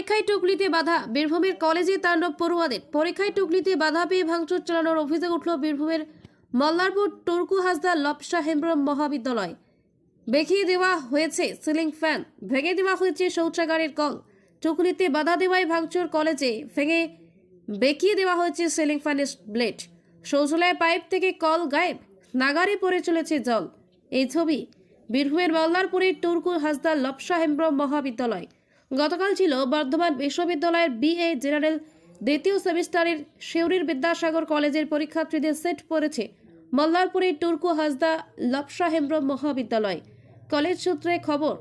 পরীক্ষায় টুকলিতে বাধা, বীরভূমের কলেজে তাণ্ডব পড়ুয়াদের। পরীক্ষায় টুকলিতে বাধা পেয়ে ভাঙচুর চালানোর অভিযোগ উঠল বীরভূমের মল্লারপুর টুরকু হাসদা লপসা হেমব্রম মহাবিদ্যালয়। বেঁকিয়ে দেওয়া হয়েছে সিলিং ফ্যান, ভেঙে দেওয়া হয়েছে শৌচাগারের কল। টুকলিতে বাধা দেওয়ায় ভাঙচুর কলেজে ভেঙে বেঁকিয়ে দেওয়া হয়েছে সিলিং ফ্যানের ব্লেড। শৌচালয় পাইপ থেকে কল গায়েব, নাগারে পড়ে চলেছে জল। এই ছবি বীরভূমের মল্লারপুরের টুরকু হাসদা লপসা হেমব্রম মহাবিদ্যালয়। গতকাল ছিল বর্ধমান বিশ্ববিদ্যালয়ের বিএ জেনারেল দ্বিতীয় সেমিস্টারের শিউরির বিদ্যাসাগর কলেজের পরীক্ষার্থীদের সেট পড়েছে মল্লারপুরের টুরকু হাসদা লপসা হেমব্রম মহাবিদ্যালয়। কলেজ সূত্রে খবর,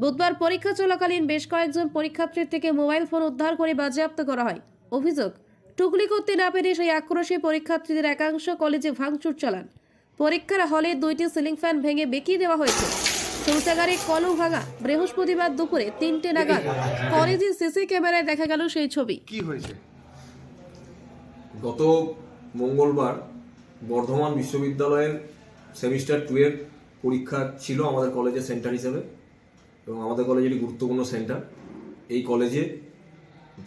বুধবার পরীক্ষা চলাকালীন বেশ কয়েকজন পরীক্ষার্থীর থেকে মোবাইল ফোন উদ্ধার করে বাজেয়াপ্ত করা হয়। অভিযোগ, টুকলি করতে না পেরে সেই আক্রোশে পরীক্ষার্থীদের একাংশ কলেজে ভাঙচুর চালান। পরীক্ষার হলে দুইটি সিলিং ফ্যান ভেঙে বেঁকিয়ে দেওয়া হয়েছে। শৌচাগারে কলও ভাঙা বৃহস্পতিবার দুপুরে তিনটে নাগাদ কলেজের সিসি ক্যামেরায় দেখা গেল সেই ছবি। কি হয়েছে? গত মঙ্গলবার বর্ধমান বিশ্ববিদ্যালয়ের সেমিস্টার টু এর পরীক্ষা ছিল আমাদের কলেজের সেন্টার হিসেবে এবং আমাদের কলেজের একটি গুরুত্বপূর্ণ সেন্টার। এই কলেজে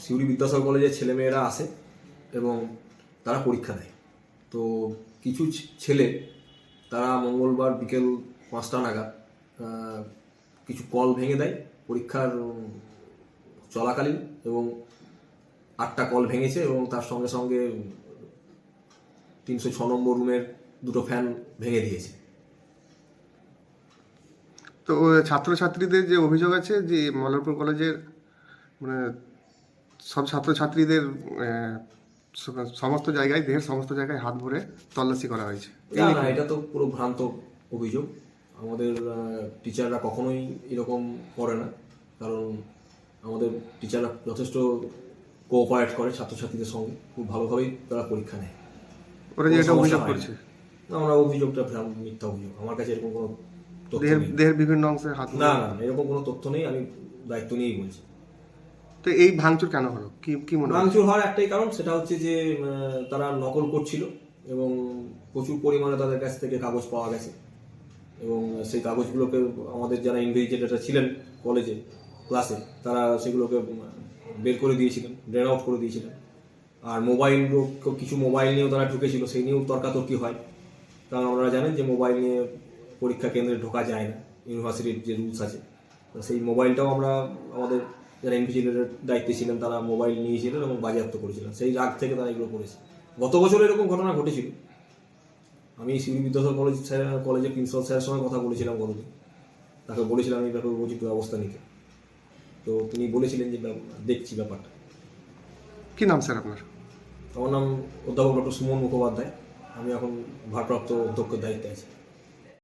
সিউড়ি বিদ্যাসাগর কলেজের ছেলেমেয়েরা আসে এবং তারা পরীক্ষা দেয়। তো কিছু ছেলে তারা মঙ্গলবার বিকেল পাঁচটা নাগাদ কিছু কল ভেঙে দেয় পরীক্ষার চলাকালীন এবং আটটা কল ভেঙেছে এবং তার সঙ্গে সঙ্গে তিনশো ছ নম্বর রুমের দুটো ফ্যান ভেঙে দিয়েছে। তো ছাত্রছাত্রীদের যে অভিযোগ আছে যে মল্লারপুর কলেজের মানে সব ছাত্রছাত্রীদের সমস্ত জায়গায় দেহের সমস্ত জায়গায় হাত ভরে তল্লাশি করা হয়েছে। না এটা তো পুরো ভ্রান্ত অভিযোগ। আমাদের টিচাররা কখনোই এরকম করে না। কারণ আমাদের টিচাররা যথেষ্ট কোঅপারেট করে ছাত্রছাত্রীদের সঙ্গে। খুব ভালোভাবেই তারা পরীক্ষা নেয়। ওরা যে এটা অভিযোগ করছে। না আমরা অভিযোগটা মিথ্যা অভিযোগ। আমার কাছে এরকম কোনো দেহের বিভিন্ন অংশে হাত না না এরকম কোনো তথ্য নেই। আমি দায়িত্ব নিয়েই বলছি। তো এই ভাঙচুর কেন হলো? কি কি মনে ভাঙচুর হওয়ার একটাই কারণ সেটা হচ্ছে যে তারা নকল করছিল এবং প্রচুর পরিমাণে তাদের কাছ থেকে কাগজ পাওয়া গেছে। এবং সেই কাগজগুলোকে আমাদের যারা ইনভেস্টিগেটর ছিলেন কলেজে ক্লাসে তারা সেগুলোকে বের করে দিয়েছিলেন ড্রেন আউট করে দিয়েছিলেন। আর মোবাইল কিছু মোবাইল নিয়েও তারা ঢুকেছিল, সেই নিয়েও তর্কাতর্কি হয়। কারণ আপনারা জানেন যে মোবাইল নিয়ে পরীক্ষা কেন্দ্রে ঢোকা যায় না ইউনিভার্সিটির যে রুলস আছে। সেই মোবাইলটাও আমরা, আমাদের যারা ইনভিজিলেটের দায়িত্বে ছিলেন, তারা মোবাইল নিয়েছিলেন এবং বাজেয়াপ্ত করেছিলেন। সেই রাগ থেকে তারা এগুলো করেছে। গত বছর এরকম ঘটনা ঘটেছিল। আমি সিউড়ি বিদ্যাসাগর কলেজ স্যার কলেজের প্রিন্সিপাল স্যারের সঙ্গে কথা বলেছিলাম গতদিন। তাকে বলেছিলাম এই ব্যাপারে উচিত ব্যবস্থা নিতে। তো তিনি বলেছিলেন যে দেখছি ব্যাপারটা। কি নাম স্যার আপনার? আমার নাম অধ্যাপক ডক্টর সুমন মুখোপাধ্যায়। আমি এখন ভারপ্রাপ্ত অধ্যক্ষের দায়িত্বে আছি।